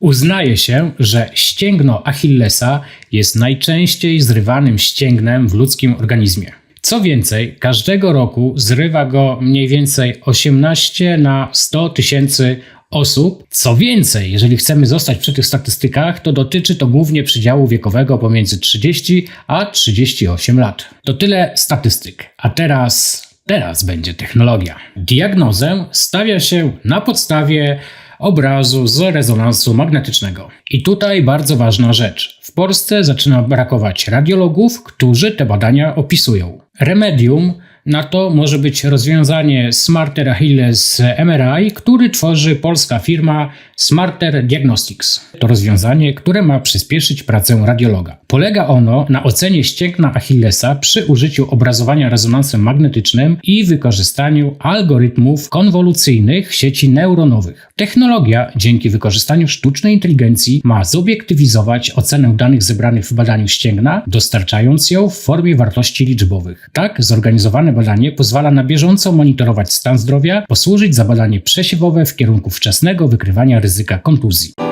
Uznaje się, że ścięgno Achillesa jest najczęściej zrywanym ścięgnem w ludzkim organizmie. Co więcej, każdego roku zrywa go mniej więcej 18 na 100 tysięcy osób. Co więcej, jeżeli chcemy zostać przy tych statystykach, to dotyczy to głównie przedziału wiekowego pomiędzy 30 a 38 lat. To tyle statystyk. A teraz, teraz będzie technologia. Diagnozę stawia się na podstawie obrazu z rezonansu magnetycznego. I tutaj bardzo ważna rzecz. W Polsce zaczyna brakować radiologów, którzy te badania opisują. Remedium na to może być rozwiązanie Smarter Achilles MRI, który tworzy polska firma Smarter Diagnostics. To rozwiązanie, które ma przyspieszyć pracę radiologa. Polega ono na ocenie ścięgna Achillesa przy użyciu obrazowania rezonansem magnetycznym i wykorzystaniu algorytmów konwolucyjnych sieci neuronowych. Technologia, dzięki wykorzystaniu sztucznej inteligencji, ma zobiektywizować ocenę danych zebranych w badaniu ścięgna, dostarczając ją w formie wartości liczbowych. Tak zorganizowane badanie pozwala na bieżąco monitorować stan zdrowia, posłużyć za badanie przesiewowe w kierunku wczesnego wykrywania ryzyka kontuzji.